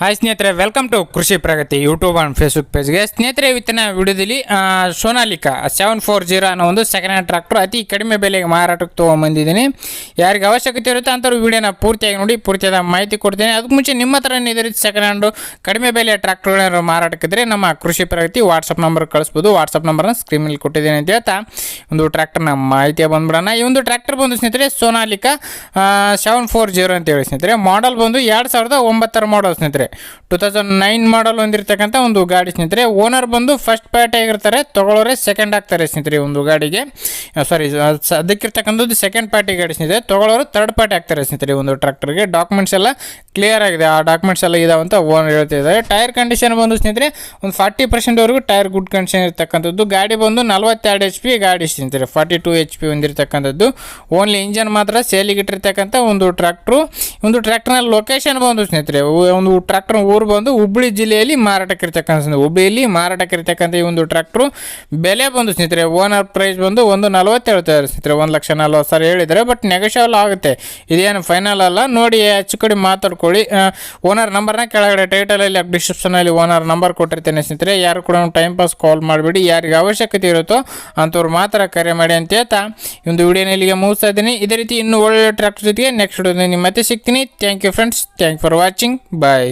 Hi ಸ್ನೇಹಿತರೆ welcome to Krishi Pragati YouTube and Facebook ಪೇಜ್ಗೆ ಸ್ನೇಹಿತರೆ, ಇವತ್ತಿನ ವಿಡಿಯೋದಲ್ಲಿ ಸೋನಾಲಿಕಾ ಸೆವೆನ್ ಫೋರ್ ಜೀರೋ ಅನ್ನೋ ಒಂದು ಸೆಕೆಂಡ್ ಹ್ಯಾಂಡ್ ಟ್ರ್ಯಾಕ್ಟರ್ ಅತಿ ಕಡಿಮೆ ಬೆಲೆಗೆ ಮಾರಾಟಕ್ಕೆ ತೊಗೊಂಬಂದಿದ್ದೀನಿ ಯಾರಿಗೆ ಅವಶ್ಯಕತೆ ಇರುತ್ತೋ ಅಂಥವ್ರು ವಿಡಿಯೋನ ಪೂರ್ತಿಯಾಗಿ ನೋಡಿ, ಪೂರ್ತಿಯಾದ ಮಾಹಿತಿ ಕೊಡ್ತೀನಿ. ಅದಕ್ಕೆ ಮುಂಚೆ ನಿಮ್ಮ ಹತ್ರ ಇದೇ ಸೆಕೆಂಡ್ ಹ್ಯಾಂಡು ಕಡಿಮೆ ಬೆಲೆಯ ಟ್ರಾಕ್ಟರ್ಗಳೇನಾದ್ರು ಮಾರಾಟಕ್ಕಿದ್ರೆ ನಮ್ಮ ಕೃಷಿ ಪ್ರಗತಿ ವಾಟ್ಸಪ್ ನಂಬರ್ ಕಳಿಸ್ಬೋದು. ವಾಟ್ಸಪ್ ನಂಬರ್ನ ಸ್ಕ್ರೀನಲ್ಲಿ ಕೊಟ್ಟಿದ್ದೀನಿ ಅಂತ ಹೇಳ್ತಾ, ಒಂದು ಟ್ರ್ಯಾಕ್ಟರ್ನ ಮಾಹಿತಿ ಬಂದ್ಬಿಡೋಣ. ಈ ಒಂದು ಟ್ರ್ಯಾಕ್ಟರ್ ಬಂದು ಸ್ನೇಹಿತರೆ, ಸೋನಾಲಿಕಾ ಸೆವೆನ್ ಫೋರ್ ಜೀರೋ ಅಂತ ಹೇಳಿ ಸ್ನೇಹಿತರೆ ಮಾಡಲ್ ಬಂದು ಎರಡು ಸಾವಿರದ ಒಂಬತ್ತರ ಮಾಡಲ್ ಸ್ನೇಹಿತರೆ. ಟೂ ತೌಸಂಡ್ ನೈನ್ ಮಾಡಲ್ ಹೊಂದಿರತಕ್ಕಂಥ ಒಂದು ಗಾಡಿ ಸ್ನೇಹಿತರೆ. ಓನರ್ ಬಂದು ಫಸ್ಟ್ ಪಾರ್ಟಿ ಆಗಿರ್ತಾರೆ, ತಗೊಳ್ಳೋರೆ ಸೆಕೆಂಡ್ ಆಗ್ತಾರೆ ಸ್ನೇಹಿತರೆ ಒಂದು ಗಾಡಿಗೆ. ಸಾರಿ ಅದಕ್ಕಿರ್ತಕ್ಕಂಥದ್ದು ಸೆಕೆಂಡ್ ಪಾರ್ಟಿ ಗಾಡಿ ಸ್ನೇಹಿತರೆ. ತಗೊಳ್ಳೋರು ಥರ್ಡ್ ಪಾರ್ಟಿ ಆಗ್ತಾರೆ ಸ್ನೇಹಿತರೆ ಒಂದು ಟ್ರ್ಯಾಕ್ಟರ್ಗೆ ಡಾಕ್ಯುಮೆಂಟ್ಸ್ ಎಲ್ಲ ಕ್ಲಿಯರ್ ಆಗಿದೆ. ಆ ಡಾಕ್ಯುಮೆಂಟ್ಸ್ ಎಲ್ಲ ಇದಾವೆ ಅಂತ ಓನರ್ ಹೇಳ್ತಿದ್ದಾರೆ. ಟೈರ್ ಕಂಡೀಷನ್ ಬಂದು ಸ್ನೇಹಿತರೆ, ಒಂದು ಫಾರ್ಟಿ ಪರ್ಸೆಂಟ್ವರೆಗೂ ಟೈರ್ ಗುಡ್ ಕಂಡೀಷನ್ ಇರ್ತಕ್ಕಂಥದ್ದು. ಗಾಡಿ ಬಂದು ನಲವತ್ತೆರಡು ಎಚ್ ಪಿ ಗಾಡಿ ಸ್ನೇಹಿತರೆ. ಫಾರ್ಟಿ ಟು ಎಚ್ ಪಿ ಹೊಂದಿರತಕ್ಕಂಥದ್ದು. ಓನ್ಲಿ ಇಂಜನ್ ಮಾತ್ರ ಸೇಲಿಗೆ ಇಟ್ಟಿರ್ತಕ್ಕಂಥ ಒಂದು ಟ್ರ್ಯಾಕ್ಟ್ರು ಒಂದು ಟ್ರ್ಯಾಕ್ಟರ್ನ ಲೊಕೇಶನ್ ಬಂದು ಸ್ನೇಹಿತರೆ, ಒಂದು ಒಂದು ಟ್ರ್ಯಾಕ್ಟರ್ ಊರು ಬಂದು ಹುಬ್ಳಿ ಜಿಲ್ಲೆಯಲ್ಲಿ ಮಾರಾಟಕ್ಕೆ ಮಾರಾಟಕ್ಕಿರ್ತಕ್ಕಂಥ ಮಾರಾಟಕ್ಕೆ ಇರ್ತಕ್ಕಂಥ ಈ ಒಂದು ಟ್ರ್ಯಾಕ್ಟ್ರು ಬೆಲೆ ಬಂದು ಸ್ನೇಹಿತರೆ ಓನರ್ ಪ್ರೈಸ್ ಬಂದು ಒಂದು ನಲವತ್ತೇಳು ಸ್ನೇಹಿತರೆ. ಒಂದು ಲಕ್ಷ ನಲ್ವತ್ತು ಸಾವಿರ ಹೇಳಿದರೆ ಬಟ್ ನೆಗೋಷಿಯಬಲ್ ಆಗುತ್ತೆ. ಇದೇನು ಫೈನಲ್ ಅಲ್ಲ. ನೋಡಿ, ಹೆಚ್ಚು ಕಡೆ ಮಾತಾಡ್ಕೊಳ್ಳಿ. ಓನರ್ ನಂಬರ್ನ ಕೆಳಗಡೆ ಟೈಟಲಲ್ಲಿ ಡಿಸ್ಕ್ರಿಪ್ಷನಲ್ಲಿ ಓನರ್ ನಂಬರ್ ಕೊಟ್ಟಿರ್ತೇನೆ ಸ್ನೇಹಿತರೆ. ಯಾರು ಕೂಡ ಟೈಮ್ ಪಾಸ್ ಕಾಲ್ ಮಾಡಿಬಿಡಿ. ಯಾರಿಗೆ ಅವಶ್ಯಕತೆ ಇರುತ್ತೋ ಅಂಥವ್ರು ಮಾತ್ರ ಕರೆ ಮಾಡಿ ಅಂತ ಹೇಳ್ತಾ ಈ ಒಂದು ವಿಡಿಯೋನ ಇಲ್ಲಿಗೆ ಮುಗಿಸ್ತಾ ಇದ್ದೀನಿ. ಇದೇ ರೀತಿ ಇನ್ನೂ ಒಳ್ಳೆ ಟ್ರ್ಯಾಕ್ಟರ್ ಜೊತೆಗೆ ನೆಕ್ಸ್ಟ್ ವಿಡಿಯೋದಲ್ಲಿ ನಿಮ್ಮ ಮತ್ತೆ ಸಿಗ್ತೀನಿ. Thank you friends thank for watching bye